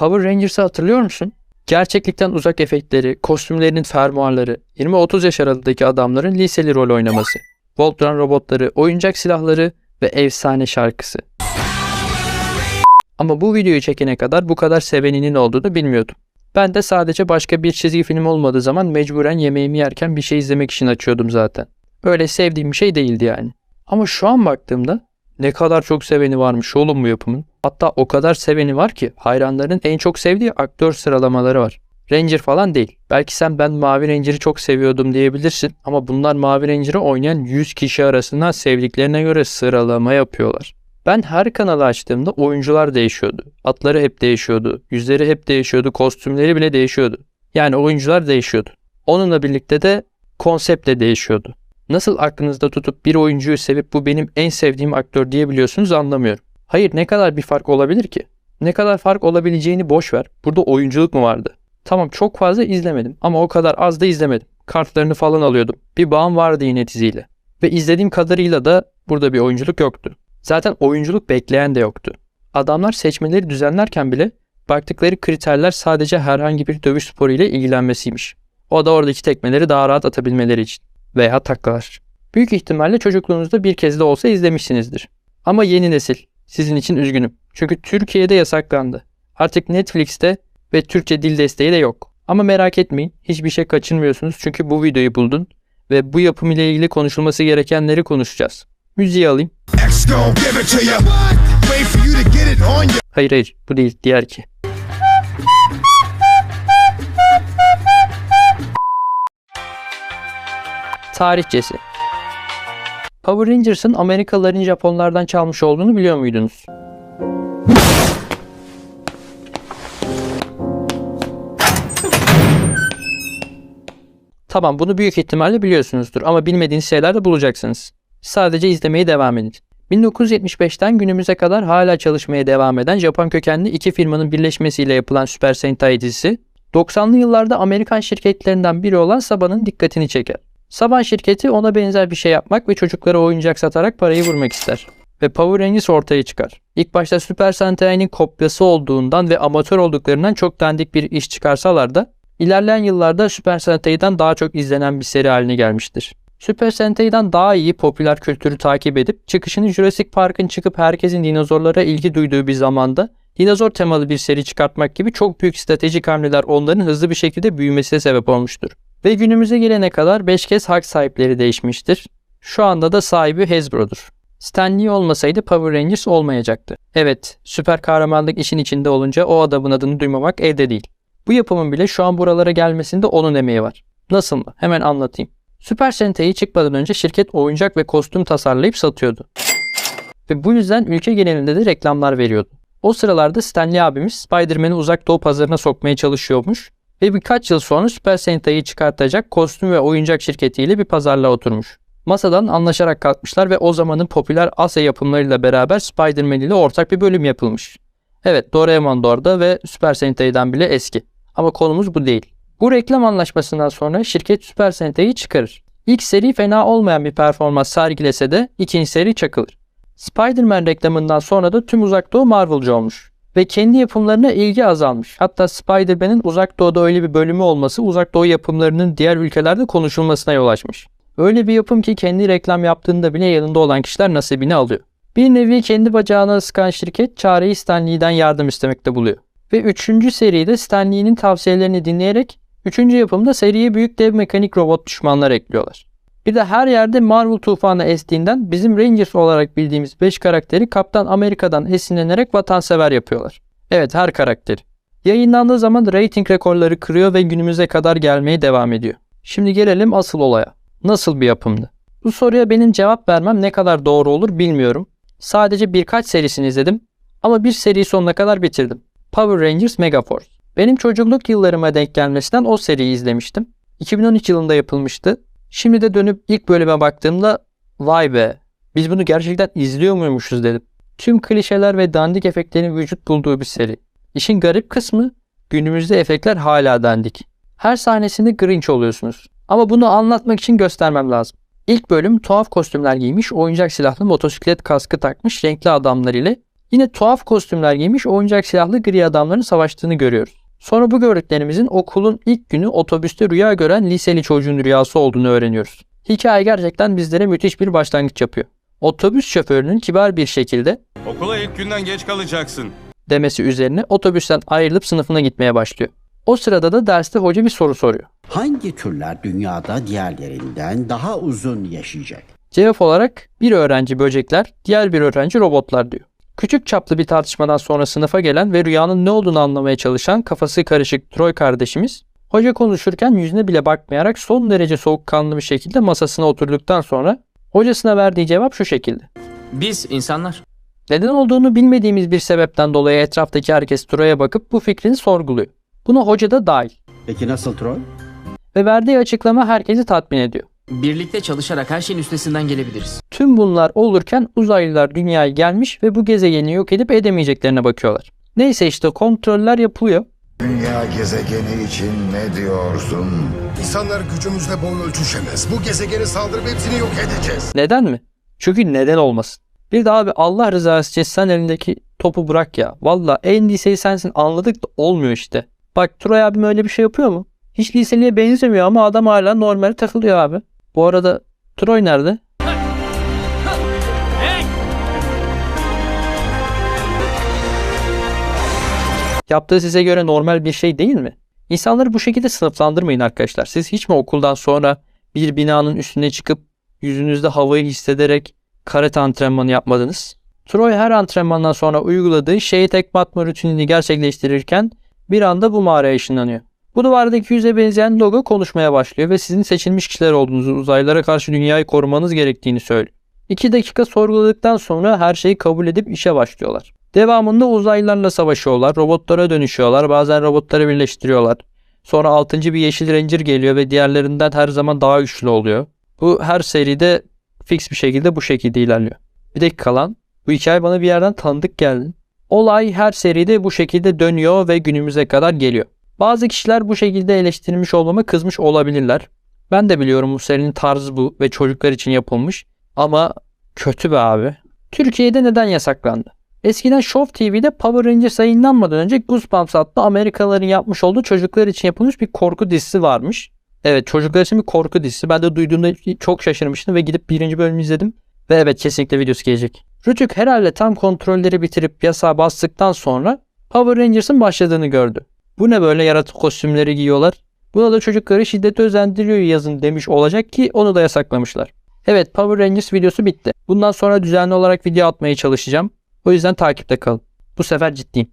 Power Rangers'ı hatırlıyor musun? Gerçeklikten uzak efektleri, kostümlerinin fermuarları, 20-30 yaş aralığındaki adamların liseli rol oynaması, Voltron robotları, oyuncak silahları ve efsane şarkısı. Ama bu videoyu çekene kadar bu kadar seveninin olduğunu bilmiyordum. Ben de sadece başka bir çizgi film olmadığı zaman mecburen yemeğimi yerken bir şey izlemek için açıyordum zaten. Öyle sevdiğim bir şey değildi yani. Ama şu an baktığımda ne kadar çok seveni varmış oğlum bu yapımın. Hatta o kadar seveni var ki hayranların en çok sevdiği aktör sıralamaları var. Ranger falan değil. Belki sen ben Mavi Ranger'ı çok seviyordum diyebilirsin ama bunlar Mavi Ranger'ı oynayan 100 kişi arasından sevdiklerine göre sıralama yapıyorlar. Ben her kanalı açtığımda oyuncular değişiyordu. Atları hep değişiyordu. Yüzleri hep değişiyordu. Kostümleri bile değişiyordu. Yani oyuncular değişiyordu. Onunla birlikte de konsept de değişiyordu. Nasıl aklınızda tutup bir oyuncuyu sevip bu benim en sevdiğim aktör diyebiliyorsunuz anlamıyorum. Hayır ne kadar bir fark olabilir ki? Ne kadar fark olabileceğini boş ver. Burada oyunculuk mu vardı? Tamam çok fazla izlemedim ama o kadar az da izlemedim. Kartlarını falan alıyordum. Bir bağım vardı yine diziyle. Ve izlediğim kadarıyla da burada bir oyunculuk yoktu. Zaten oyunculuk bekleyen de yoktu. Adamlar seçmeleri düzenlerken bile baktıkları kriterler sadece herhangi bir dövüş sporu ile ilgilenmesiymiş. O da oradaki tekmeleri daha rahat atabilmeleri için. Veya taklalar. Büyük ihtimalle çocukluğunuzda bir kez de olsa izlemişsinizdir. Ama yeni nesil. Sizin için üzgünüm. Çünkü Türkiye'de yasaklandı. Artık Netflix'te ve Türkçe dil desteği de yok. Ama merak etmeyin. Hiçbir şey kaçırmıyorsunuz çünkü bu videoyu buldun ve bu yapım ile ilgili konuşulması gerekenleri konuşacağız. Müziği alayım. Hayır hayır bu değil diğer ki. Tarihçesi Power Rangers'ın Amerikalıların Japonlardan çalmış olduğunu biliyor muydunuz? Tamam bunu büyük ihtimalle biliyorsunuzdur ama bilmediğiniz şeyler de bulacaksınız. Sadece izlemeye devam edin. 1975'ten günümüze kadar hala çalışmaya devam eden Japon kökenli iki firmanın birleşmesiyle yapılan Super Sentai dizisi, 90'lı yıllarda Amerikan şirketlerinden biri olan Saba'nın dikkatini çeker. Saban şirketi ona benzer bir şey yapmak ve çocuklara oyuncak satarak parayı vurmak ister. Ve Power Rangers ortaya çıkar. İlk başta Super Sentai'nin kopyası olduğundan ve amatör olduklarından çok dandik bir iş çıkarsalar da ilerleyen yıllarda Super Sentai'den daha çok izlenen bir seri haline gelmiştir. Super Sentai'den daha iyi popüler kültürü takip edip çıkışını Jurassic Park'ın çıkıp herkesin dinozorlara ilgi duyduğu bir zamanda dinozor temalı bir seri çıkartmak gibi çok büyük stratejik hamleler onların hızlı bir şekilde büyümesine sebep olmuştur. Ve günümüze gelene kadar 5 kez hak sahipleri değişmiştir. Şu anda da sahibi Hasbro'dur. Stan Lee olmasaydı Power Rangers olmayacaktı. Evet, süper kahramanlık işin içinde olunca o adamın adını duymamak elde değil. Bu yapımın bile şu an buralara gelmesinde onun emeği var. Nasıl mı? Hemen anlatayım. Super Sentai çıkmadan önce şirket oyuncak ve kostüm tasarlayıp satıyordu. Ve bu yüzden ülke genelinde de reklamlar veriyordu. O sıralarda Stanley abimiz Spider-Man'i uzak doğu pazarına sokmaya çalışıyormuş ve birkaç yıl sonra Super Sentai'yi çıkartacak kostüm ve oyuncak şirketiyle bir pazarlığa oturmuş. Masadan anlaşarak kalkmışlar ve o zamanın popüler Asya yapımlarıyla beraber Spider-Man ile ortak bir bölüm yapılmış. Evet Doraemon da orada ve Super Sentai'den bile eski. Ama konumuz bu değil. Bu reklam anlaşmasından sonra şirket Super Sentai'yi çıkarır. İlk seri fena olmayan bir performans sergilese de ikinci seri çakılır. Spider-Man reklamından sonra da tüm uzak doğu Marvel'cı olmuş. Ve kendi yapımlarına ilgi azalmış. Hatta Spider-Man'in uzak doğuda öyle bir bölümü olması uzak doğu yapımlarının diğer ülkelerde konuşulmasına yol açmış. Öyle bir yapım ki kendi reklam yaptığında bile yanında olan kişiler nasibini alıyor. Bir nevi kendi bacağına ıskan şirket çareyi Stan Lee'den yardım istemekte buluyor. Ve 3. seride Stan Lee'nin tavsiyelerini dinleyerek 3. yapımda seriye büyük dev mekanik robot düşmanlar ekliyorlar. Bir de her yerde Marvel tufanı estiğinden bizim Rangers olarak bildiğimiz 5 karakteri Kaptan Amerika'dan esinlenerek vatansever yapıyorlar. Evet her karakteri. Yayınlandığı zaman rating rekorları kırıyor ve günümüze kadar gelmeye devam ediyor. Şimdi gelelim asıl olaya. Nasıl bir yapımdı? Bu soruya benim cevap vermem ne kadar doğru olur bilmiyorum. Sadece birkaç serisini izledim ama bir seri sonuna kadar bitirdim. Power Rangers Megaforce. Benim çocukluk yıllarıma denk gelmesinden o seriyi izlemiştim. 2013 yılında yapılmıştı. Şimdi de dönüp ilk bölüme baktığımda vay be biz bunu gerçekten izliyor muymuşuz dedim. Tüm klişeler ve dandik efektlerin vücut bulduğu bir seri. İşin garip kısmı günümüzde efektler hala dandik. Her sahnesinde Grinch oluyorsunuz. Ama bunu anlatmak için göstermem lazım. İlk bölüm tuhaf kostümler giymiş, oyuncak silahlı motosiklet kaskı takmış renkli adamlar ile Yine tuhaf kostümler giymiş oyuncak silahlı gri adamların savaştığını görüyoruz. Sonra bu gördüklerimizin okulun ilk günü otobüste rüya gören liseli çocuğun rüyası olduğunu öğreniyoruz. Hikaye gerçekten bizlere müthiş bir başlangıç yapıyor. Otobüs şoförünün kibar bir şekilde Okula ilk günden geç kalacaksın. demesi üzerine otobüsten ayrılıp sınıfına gitmeye başlıyor. O sırada da derste hoca bir soru soruyor. Hangi türler dünyada diğerlerinden daha uzun yaşayacak? Cevap olarak bir öğrenci böcekler, diğer bir öğrenci robotlar diyor. Küçük çaplı bir tartışmadan sonra sınıfa gelen ve rüyanın ne olduğunu anlamaya çalışan kafası karışık Troy kardeşimiz, hoca konuşurken yüzüne bile bakmayarak son derece soğukkanlı bir şekilde masasına oturduktan sonra hocasına verdiği cevap şu şekilde. Biz insanlar. Neden olduğunu bilmediğimiz bir sebepten dolayı etraftaki herkes Troy'a bakıp bu fikrini sorguluyor. Buna hoca da dahil. Peki nasıl Troy? Ve verdiği açıklama herkesi tatmin ediyor. Birlikte çalışarak her şeyin üstesinden gelebiliriz. Tüm bunlar olurken uzaylılar dünyaya gelmiş ve bu gezegeni yok edip edemeyeceklerine bakıyorlar. Neyse işte kontroller yapılıyor. Dünya gezegeni için ne diyorsun? İnsanlar gücümüzle boy ölçüşemez. Bu gezegeni saldırıp hepsini yok edeceğiz. Neden mi? Çünkü neden olmasın? Bir de abi Allah rızası için sen elindeki topu bırak ya. Valla en liseyi sensin anladık da olmuyor işte. Bak Turay abim öyle bir şey yapıyor mu? Hiç liseliye benzemiyor ama adam hala normal takılıyor abi. Bu arada Troy nerede? Yaptığı size göre normal bir şey değil mi? İnsanları bu şekilde sınıflandırmayın arkadaşlar. Siz hiç mi okuldan sonra bir binanın üstüne çıkıp yüzünüzde havayı hissederek karate antrenmanı yapmadınız? Troy her antrenmandan sonra uyguladığı şeyi tekme atma rutinini gerçekleştirirken bir anda bu mağaraya ışınlanıyor. Bu duvardaki yüze benzeyen logo konuşmaya başlıyor ve sizin seçilmiş kişiler olduğunuzu, uzaylılara karşı dünyayı korumanız gerektiğini söylüyor. 2 dakika sorguladıktan sonra her şeyi kabul edip işe başlıyorlar. Devamında uzaylılarla savaşıyorlar, robotlara dönüşüyorlar, bazen robotları birleştiriyorlar. Sonra 6. bir yeşil ranger geliyor ve diğerlerinden her zaman daha güçlü oluyor. Bu her seride fix bir şekilde bu şekilde ilerliyor. Bir dakika lan. Bu hikaye bana bir yerden tanıdık geldi. Olay her seride bu şekilde dönüyor ve günümüze kadar geliyor. Bazı kişiler bu şekilde eleştirilmiş olmama kızmış olabilirler. Ben de biliyorum bu serinin tarzı bu ve çocuklar için yapılmış. Ama kötü be abi. Türkiye'de neden yasaklandı? Eskiden Show TV'de Power Rangers yayınlanmadan önce Goosebumps adlı Amerikalıların yapmış olduğu çocuklar için yapılmış bir korku dizisi varmış. Evet çocuklar için bir korku dizisi. Ben de duyduğumda çok şaşırmıştım ve gidip birinci bölümü izledim. Ve evet kesinlikle videosu gelecek. Rütük herhalde tam kontrolleri bitirip yasağa bastıktan sonra Power Rangers'ın başladığını gördü. Bu ne böyle yaratık kostümleri giyiyorlar. Buna da çocukları şiddete özendiriyor yazın demiş olacak ki onu da yasaklamışlar. Evet Power Rangers videosu bitti. Bundan sonra düzenli olarak video atmaya çalışacağım. O yüzden takipte kalın. Bu sefer ciddiyim.